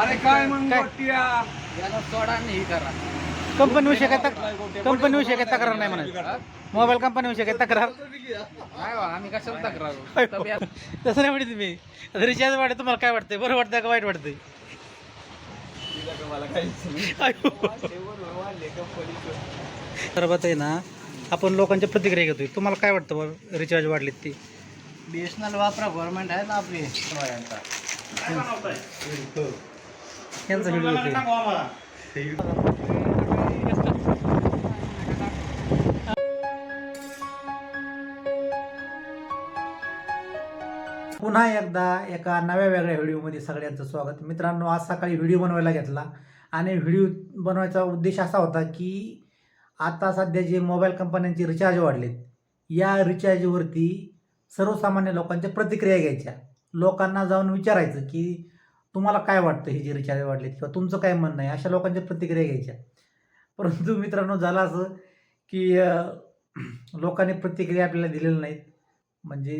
अरे काय मग काय? गोट्या? याला सोडा आणि हे करा. कंपनीविषयी काय तक कंपनीविषयी तक्रार नाही म्हणा मोबाईल कंपनीविषयी काय तक्रार? नाही बा आम्ही कशाला तक्रार तसं नाही म्हणते तुम्ही रिचार्ज वाढे तुम्हाला काय वाटतंय? बरं वाटतंय का वाईट वाटतंय. तर बघ आहे ना आपण लोकांच्या प्रतिक्रिया घेतोय. तुम्हाला काय वाटतं बरं रिचार्ज वाढलीत ती? बीएसएनएल वापरा गव्हर्नमेंट आहे ना आपली. यांचा व्हिडिओ पुन्हा एकदा एका नव्या वेगळ्या व्हिडिओमध्ये सगळ्यांचं स्वागत. मित्रांनो आज सकाळी व्हिडिओ बनवायला घेतला. आणि व्हिडिओ बनवायचा उद्देश असा होता की आता सध्या जे मोबाईल कंपन्यांचे रिचार्ज वाढलेत या रिचार्जवरती सर्वसामान्य लोकांच्या प्रतिक्रिया घ्यायच्या. लोकांना जाऊन विचारायचं की तुम्हाला काय वाटतं हे जे रिचार्ज वाढलेत किंवा तुमचं काय म्हणणं आहे? अशा लोकांच्या प्रतिक्रिया घ्यायच्या. परंतु मित्रांनो झालं असं की लोकांनी प्रतिक्रिया आपल्याला दिलेल्या नाहीत. म्हणजे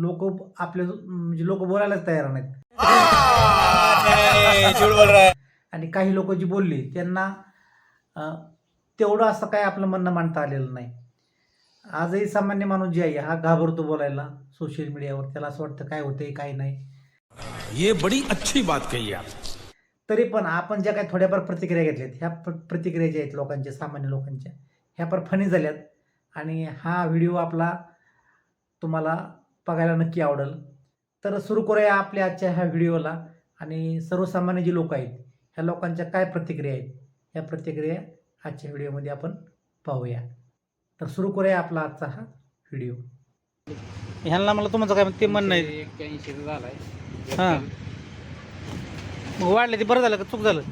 लोक आपले म्हणजे लोक बोलायलाच तयार नाहीत. आणि काही लोक जी बोलली त्यांना तेवढं असं काय आपलं म्हणणं मांडता आलेलं नाही. आजही सामान्य माणूस जे आहे हा घाबरतो बोलायला सोशल मीडियावर. त्याला असं वाटतं काय होतंय काय नाही. ये बड़ी अच्छी बात कही आप। तरी पण आपण ज्या काही थोड्याफार प्रतिक्रिया घेतल्यात ह्या प्र प्रतिक्रिया ज्या आहेत लोकांच्या सामान्य लोकांच्या ह्या फार फनी झाल्यात. आणि हा व्हिडिओ आपला तुम्हाला बघायला नक्की आवडेल. तर सुरू करूया आपल्या आजच्या ह्या व्हिडिओला आणि सर्वसामान्य जी लोक आहेत ह्या लोकांच्या काय प्रतिक्रिया आहेत ह्या प्रतिक्रिया आजच्या व्हिडिओमध्ये आपण पाहूया. तर सुरू करूया आपला आजचा हा व्हिडिओ ह्यांना मला तुमचं काय ते म्हणणं आहे. एक्क्याऐंशी झालाय. हां. मग वाढले ते बरं झालं का? चूक झालं.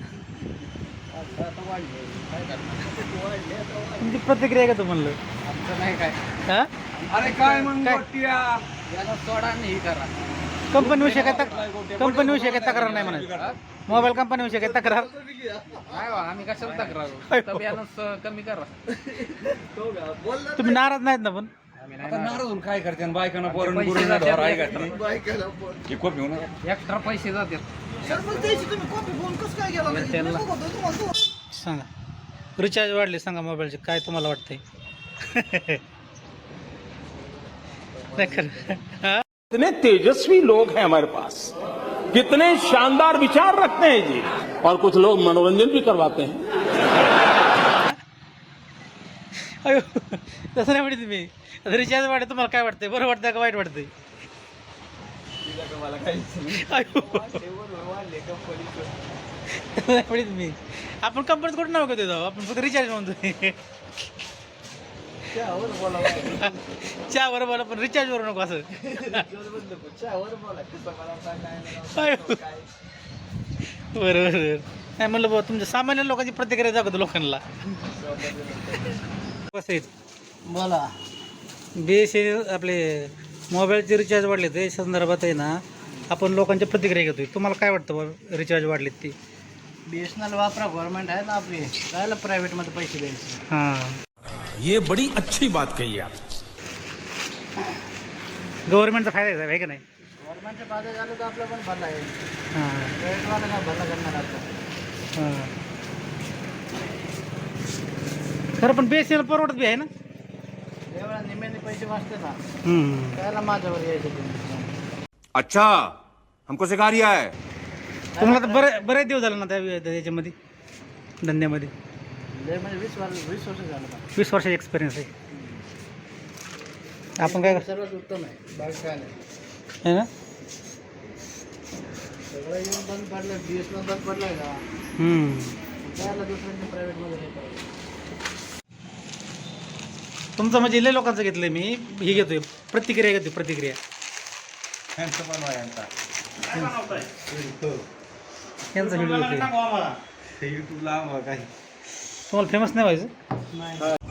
तुमची प्रतिक्रिया आहे का तू म्हणलं? नाही काय हा? अरे काय? मग काय? गोट्या? याला सोडा आणि हे करा कंपनीविषयी काय तक कंपनीविषयी काय तक्रार नाही म्हणा मोबाईल कंपनीविषयी काय तक्रार? नाही बा आम्ही कशाला तक्रार? कमी करा. तुम्ही नाराज नाहीत ना पण? आता नाही नाराज होऊन काय करते बायकांना पोरण पैसे गुरण जातात आहे. हे खूप घेऊन. एक्स्ट्रा पैसे जातात. सांगा. रिचार्ज वाढले सांगा मोबाईलचे. काय तुम्हाला वाटतंय? नाही खरं. हा? कितने तेजस्वी लोग हैं हमारे पास। कितने शानदार विचार रखते हैं जी। और कुछ लोग मनोरंजन भी करवाते हैं। अयो तसं नाही म्हणते तुम्ही आता रिचार्ज वाढत तुम्हाला काय वाटतंय? बरं वाटतं का वाईट वाटतंय? अयो. तसं नाही म्हणते तुम्ही आपण कंपनीत कुठं नाव घेतो आपण फक्त रिचार्ज म्हणतोय चहावर बोला पण रिचार्ज वर नको असं. बरं बरं नाही म्हणलं बाबा तुमच्या सामान्य लोकांची प्रतिक्रिया दाखवतो लोकांना. आहेत बोला. बी एस आपले मोबाईलचे रिचार्ज वाढले ते संदर्भात आहे ना आपण लोकांच्या प्रतिक्रिया घेतोय. तुम्हाला काय वाटतं रिचार्ज वाढलेत ते? बीएसएनएल वापरा गव्हर्नमेंट आहे ना आपली. राहिलं प्रायव्हेटमध्ये पैसे द्यायचे. हां. ये बड़ी अच्छी बात कही आप। गव्हर्नमेंटचा फायदा आहे साहेब, आहे का नाही? गव्हर्नमेंटच्या फायदा झालं तर आपलं पण भलं आहे. हां. प्रायव्हेटवाला काय भलं करणार आता हां. खरं पण बी एस एल परवडत बी आहे ना? एवढा निम्याने पैसे वाचते ना हम्म. त्याला माझ्यावर यायचं तुम्ही. अच्छा हमको सिखा रिया है तुम्हाला तर बरं बरेच दिवस झालं ना त्या त्या याच्यामध्ये धंद्यामध्ये? लय म्हणजे वीस वर्ष वीस वर्ष झालं वीस वर्षाचा एक्सपिरियन्स आहे. आपण काय सर्वात उत्तम आहे बाकी काय नाही. आहे ना? सगळं येऊन बंद पडलं बी एस बंद पडलंय का हम्म. त्याला दुसऱ्यांच्या प्रायव्हेटमध्ये हे करायचं. तुमचं म्हणजे लय लोकांचं घेतलंय मी. हे घेतोय. प्रतिक्रिया घेतोय प्रतिक्रिया. यांचा व्हिडिओ घेतोय. युट्यूबला आम्हाला काय तुम्हाला फेमस नाही व्हायचं?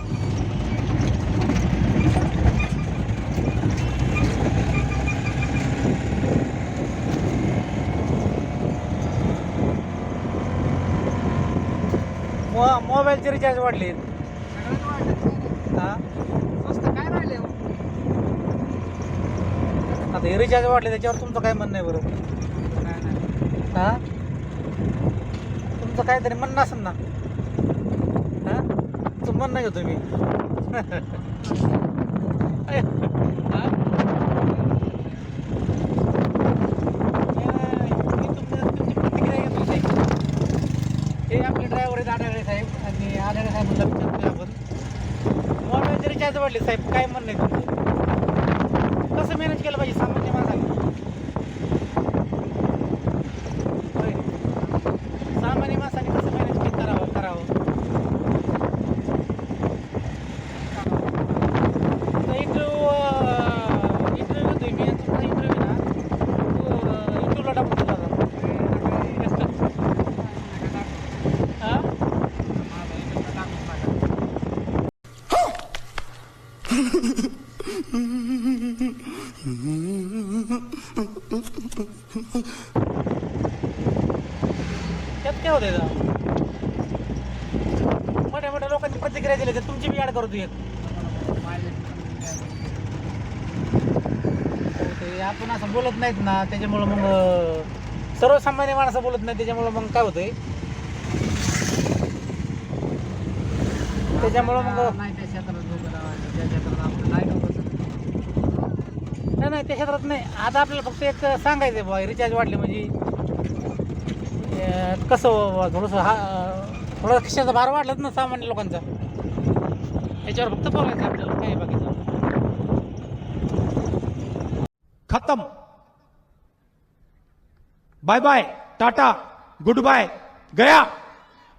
मो- मोबाईलचे रिचार्ज वाढले हा काय राहिले आता हे रिचार्ज वाढले त्याच्यावर तुमचं काय म्हणणं आहे बरं? हा? तुमचं काहीतरी म्हणणं असेल ना? हा? तुमचं म्हणणं घेतो मी. अय, हा? अय, मी तुमच्या- तुमची प्रतिक्रिया घेतो साहेब हे आपले ड्रायव्हर आहेत आढळले साहेब आणि आढळले साहेबांना विचारतोय आपण. मोबाईलचे रिचार्ज वाढले साहेब काय म्हणणं आहे तुमचं? कसं मॅनेज केलं पाहिजे? सामान्य माणसाने होय. सामान्य माणसाने कसं मॅनेज करावं करावं इंटरव्ह्यू इंटरव्ह्यू घेतोय मी आणि तुमचा इंटरव्ह्यू ना इंटरव्ह्यूला टाकून दिला होता हा? त्यात काय होते मोठ्या मोठ्या लोकांनी प्रतिक्रिया दिली तर तुमची बी ॲड करतो एक. ते आपण असं बोलत नाहीत ना त्याच्यामुळं मग सर्वसामान्य माणसं बोलत नाही त्याच्यामुळं मग काय होतंय? त्याच्यामुळं मग नाही त्या क्षेत्रात डोकं लावायचं त्या क्षेत्रात आपलं नाही डोकं नाही नाही त्या क्षेत्रात नाही. आता आपल्याला फक्त एक सांगायचं आहे बुवा रिचार्ज वाढले म्हणजे. कसं थोडंसं हा अं, थोडा खिशाचा भार वाढलाच ना सामान्य लोकांचा. त्याच्यावर फक्त बोलायचं आपल्याला काही बाकीचं खतम. Bye bye Tata goodbye गया.